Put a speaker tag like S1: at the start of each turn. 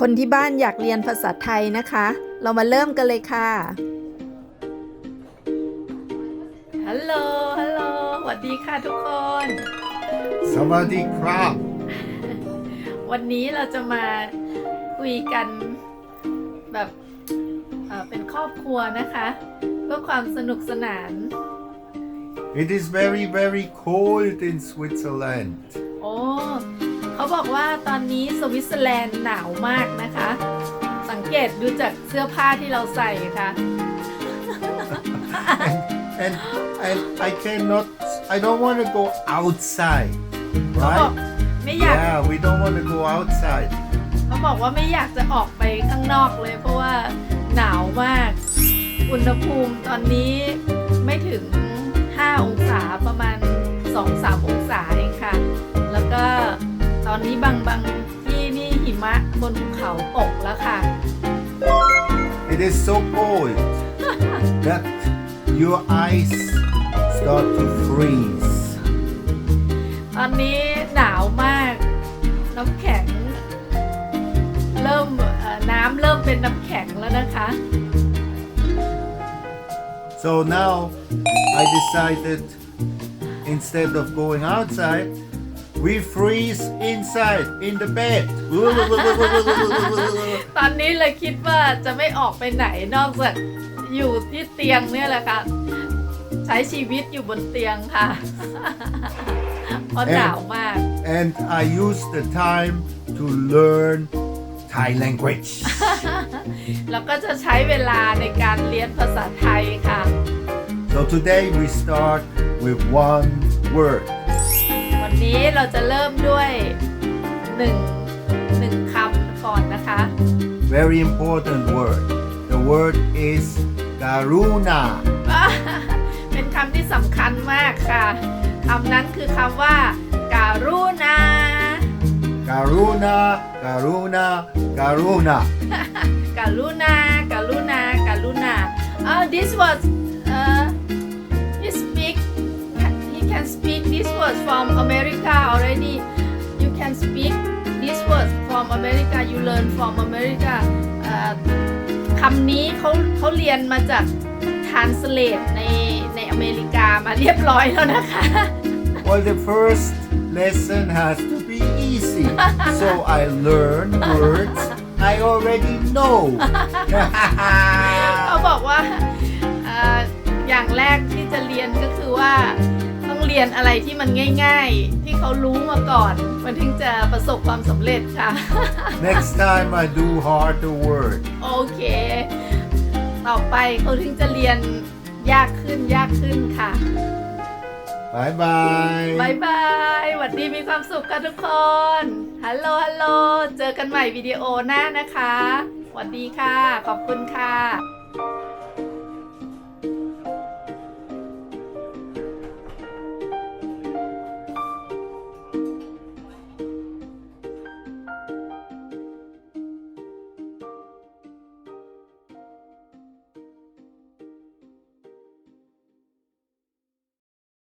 S1: คนที่บ้านอยากเรียนภาษาไทยนะคะ เรามาเริ่มกันเลยค่ะ ฮัลโหล ฮัลโหลสวัสดีค่ะทุกคน
S2: สวัสดีครับ
S1: วันนี้เราจะมาคุยกันแบบเอ่อเป็นครอบครัวนะคะเพื่อความสนุกสนาน
S2: It is very very cold in Switzerland
S1: โอ้ เขาบอกว่าตอนนี้สวิตเซอร์แลนด์หนาวมากนะคะ สังเกตดูจากเสื้อผ้าที่เราใส่ค่ะ
S2: and and I cannot I don't want to go outside
S1: เขาบอก
S2: right
S1: ไม่อยาก
S2: Yeah we don't want to go outside
S1: เขาบอกว่าไม่อยากจะออกไปข้างนอกเลย เพราะว่าหนาวมาก อุณหภูมิตอนนี้ไม่ถึง 5 องศาประมาณ 2-3 อง บนภูเขาตกแล้วค่ะ
S2: It is so cold that your eyes start to freeze
S1: ตอนนี้หนาวมาก น้ำแข็ง เริ่มเอ่อน้ำเริ่มเป็นน้ำแข็งแล้วนะคะ
S2: so now I decided instead of going outside we freeze inside in the bed
S1: ตอนนี้เลยคิดว่าจะไม่ออกไปไหนนอกจากอยู่ที่เตียงเนี่ยแหละค่ะ ใช้ชีวิตอยู่บนเตียงค่ะเพราะหนาวมาก
S2: and I use the time to learn Thai language.
S1: แล้วก็จะใช้เวลาในการเรียนภาษาไทยค่ะ
S2: so today we start with one word.
S1: วันนี้เราจะเริ่มด้วยหนึ่งหนึ่งคำก่อนนะคะ
S2: Very important word. The word is karuna.
S1: เป็นคำที่สำคัญมากค่ะคำนั้นคือคำว่า การุณา
S2: Karuna, karuna, karuna.
S1: กาลุนากาลุนากาลุนา oh this was can speak this was from America already you can speak this was from America you learn from America เอ่อคำนี้เขาเขาเรียนมาจาก translate ในในอเมริกามาเรียบร้อยแล้วนะคะ
S2: Well, the first lesson has to be easy. So I learn words I already know.
S1: เขาบอกว่าเอ่ออย่างแรกที่จะเรียนก็คือว่าต้อง เรียนอะไรที่มันง่าย ๆ ที่เขารู้มาก่อน มันถึงจะประสบความสำเร็จค่ะ
S2: Next time I do harder word.
S1: โอเค ต่อไปเขาถึงจะเรียนยากขึ้นยากขึ้นค่ะ
S2: Bye bye.
S1: บายบายหวัดดีมีความสุขกันทุกคน ฮัลโหล ฮัลโหล เจอกันใหม่วิดีโอหน้านะคะ หวัดดีค่ะ ขอบคุณค่ะ